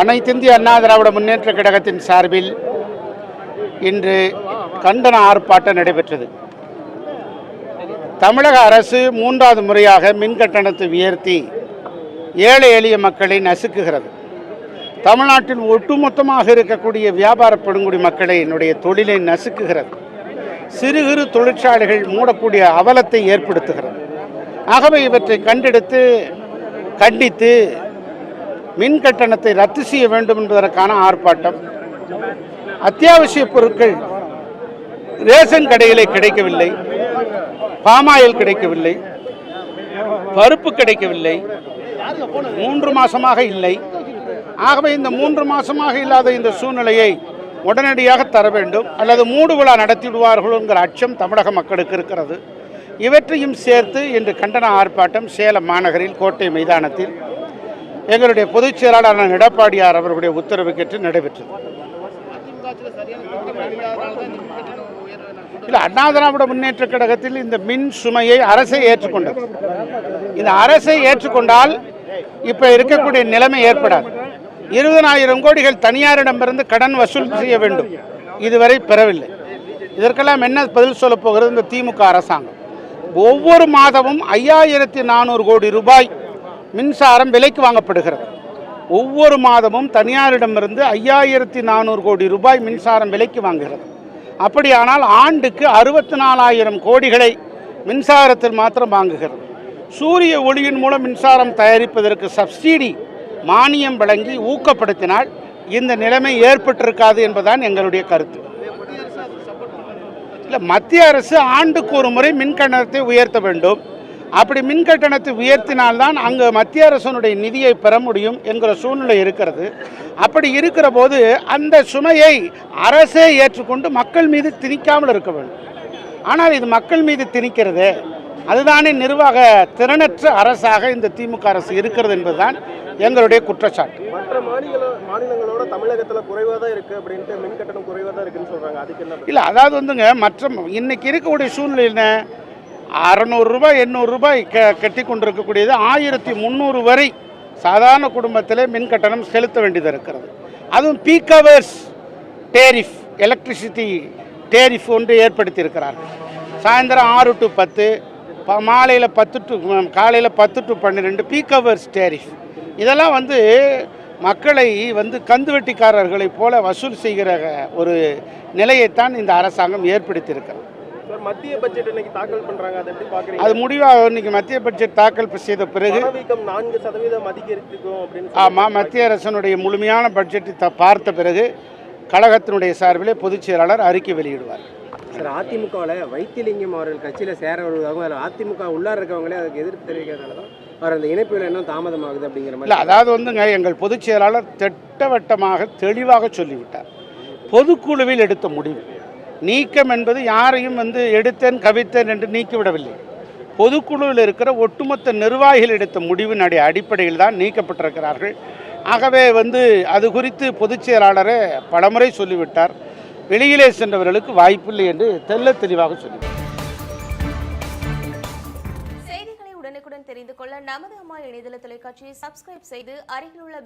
அனைத்திந்திய அண்ணா திராவிட முன்னேற்ற கழகத்தின் சார்பில் இன்று கண்டன ஆர்ப்பாட்டம் நடைபெற்றது. தமிழக அரசு மூன்றாவது முறையாக மின் கட்டணத்தை உயர்த்தி ஏழை எளிய மக்களை நசுக்குகிறது. தமிழ்நாட்டில் ஒட்டுமொத்தமாக இருக்கக்கூடிய வியாபார பெருங்குடி மக்களை என்னுடைய தொழிலை நசுக்குகிறது. சிறு சிறு தொழிற்சாலைகள் மூடக்கூடிய அவலத்தை ஏற்படுத்துகிறது. ஆகவே இவற்றை கண்டெடுத்து கண்டித்து மின் கட்டணத்தை ரத்து செய்ய வேண்டும் என்பதற்கான ஆர்ப்பாட்டம். அத்தியாவசிய பொருட்கள் ரேஷன் கடையிலே கிடைக்கவில்லை. பாமாயில் கிடைக்கவில்லை. பருப்பு கிடைக்கவில்லை. மூன்று மாசமாக இல்லை. ஆகவே இந்த மூன்று மாசமாக இல்லாத இந்த சூழ்நிலையை உடனடியாக தர வேண்டும். அல்லது மூடு விழா நடத்திவிடுவார்களோங்கிற அச்சம் தமிழக மக்களுக்கு இருக்கிறது. இவற்றையும் சேர்த்து இன்று கண்டன ஆர்ப்பாட்டம் சேலம் மாநகரில் கோட்டை மைதானத்தில் எங்களுடைய பொதுச் செயலாளர் எடப்பாடியார் அவர்களுடைய உத்தரவு நடைபெற்றது. இல்லை அண்ணா திராவிட முன்னேற்ற கழகத்தில் இந்த மின் சுமையை அரசை ஏற்றுக்கொண்டது. இந்த அரசை ஏற்றுக்கொண்டால் இப்போ இருக்கக்கூடிய நிலைமை ஏற்படாது. இருபதனாயிரம் கோடிகள் தனியாரிடமிருந்து கடன் வசூல் செய்ய வேண்டும். இதுவரை பெறவில்லை. இதற்கெல்லாம் என்ன பதில் சொல்லப் போகிறது? இந்த திமுக அரசாங்கம். ஒவ்வொரு மாதமும் ஐயாயிரத்தி நானூறு கோடி ரூபாய் மின்சாரம் விலைக்கு வாங்கப்படுகிறது. ஒவ்வொரு மாதமும் தனியாரிடமிருந்து ஐயாயிரத்தி நானூறு கோடி ரூபாய் மின்சாரம் விலைக்கு வாங்குகிறது. அப்படியானால் ஆண்டுக்கு அறுபத்தி நாலாயிரம் கோடிகளை மின்சாரத்தில் மாத்திரம் வாங்குகிறது. சூரிய ஒளியின் மூலம் மின்சாரம் தயாரிப்பதற்கு சப்சிடி மானியம் வழங்கி ஊக்கப்படுத்தினால் இந்த நிலைமை ஏற்பட்டிருக்காது என்பதுதான் எங்களுடைய கருத்து. இல்லை மத்திய அரசு ஆண்டுக்கு ஒரு முறை மின்கட்டணத்தை உயர்த்த வேண்டும். அப்படி மின் கட்டணத்தை உயர்த்தினால்தான் அங்கு மத்திய அரசனுடைய நிதியை பெற முடியும் என்கிற சூழ்நிலை இருக்கிறது. அப்படி இருக்கிற போது அந்த சுமையை அரசே ஏற்றுக்கொண்டு மக்கள் மீது திணிக்காமல் இருக்க வேண்டும். ஆனால் இது மக்கள் மீது திணிக்கிறது. அதுதானே நிர்வாக திறனற்ற அரசாக இந்த திமுக அரசு இருக்கிறது என்பதுதான் எங்களுடைய குற்றச்சாட்டு. மற்ற மாநில மாநிலங்களோட தமிழகத்துல குறைவா தான் இருக்கு அப்படின்ட்டு மின் கட்டணம் குறைவா தான் இருக்குன்னு சொல்றாங்க. அதுக்கு என்ன? இல்லை அதாவது வந்துங்க மற்ற இன்னைக்கு இருக்கக்கூடிய சூழ்நிலை என்ன? அறநூறுரூபா எண்ணூறுரூபாய் க கட்டி கொண்டிருக்கக்கூடியது ஆயிரத்தி முந்நூறு வரை சாதாரண குடும்பத்தில் மின் கட்டணம் செலுத்த வேண்டியது இருக்கிறது. அதுவும் peak hours tariff electricity tariff ஒன்று ஏற்படுத்தியிருக்கிறார்கள். சாயந்தரம் ஆறு டு பத்து ப மாலையில் பத்து டு காலையில் பத்து டு பன்னிரெண்டு பீக் அவர்ஸ் டேரிஃப் இதெல்லாம் வந்து மக்களை வந்து கந்துவட்டிக்காரர்களைப் போல வசூல் செய்கிற ஒரு நிலையைத்தான் இந்த அரசாங்கம் ஏற்படுத்தியிருக்கிறது. மத்திய பட்ஜெட் இன்னைக்கு தாக்கல் பண்றாங்க அதை எப்படி பாக்குறீங்க? அது முடிவாக இன்னைக்கு மத்திய பட்ஜெட் தாக்கல் செய்த பிறகு பணவீக்கம் நான்கு சதவீதம் அதிகரித்துக்கும் அப்படின்னு ஆமாம் மத்திய அரசனுடைய முழுமையான பட்ஜெட்டை பார்த்த பிறகு கழகத்தினுடைய சார்பிலே பொதுச் செயலாளர் அறிக்கை வெளியிடுவார். சார் அதிமுகவில் வைத்திலிங்கம் அவர்கள் கட்சியில் சேர வருவதாகவும் அதில் அதிமுக உள்ளார இருக்கவங்களே அதுக்கு எதிர்ப்பு தெரிவிக்கிறதுனால தான் அவர் அந்த இணைப்பில் இன்னும் தாமதமாகுது அப்படிங்கிற இல்லை மாதிரி அதாவது வந்துங்க எங்கள் பொதுச் செயலாளர் திட்டவட்டமாக தெளிவாக சொல்லிவிட்டார். பொதுக்குழுவில் எடுத்த முடிவு. நீக்கம் என்பது யாரையும் வந்து எடுத்தேன் கவித்தேன் என்று நீக்கிவிடவில்லை. பொதுக்குழுவில் இருக்கிற ஒட்டுமொத்த நிர்வாகிகள் எடுத்த முடிவினுடைய அடிப்படையில் தான் நீக்கப்பட்டிருக்கிறார்கள். ஆகவே வந்து அது குறித்து பொதுச் செயலாளரே பலமுறை சொல்லிவிட்டார். வெளியிலே சென்றவர்களுக்கு வாய்ப்பில்லை என்று தெல்ல தெளிவாக சொல்லிவிட்டார். செய்திகளை உடனுக்குடன் தெரிந்து கொள்ள நமது அம்மா இணையதள தொலைக்காட்சியை சப்ஸ்கிரைப் செய்து அருகில் உள்ள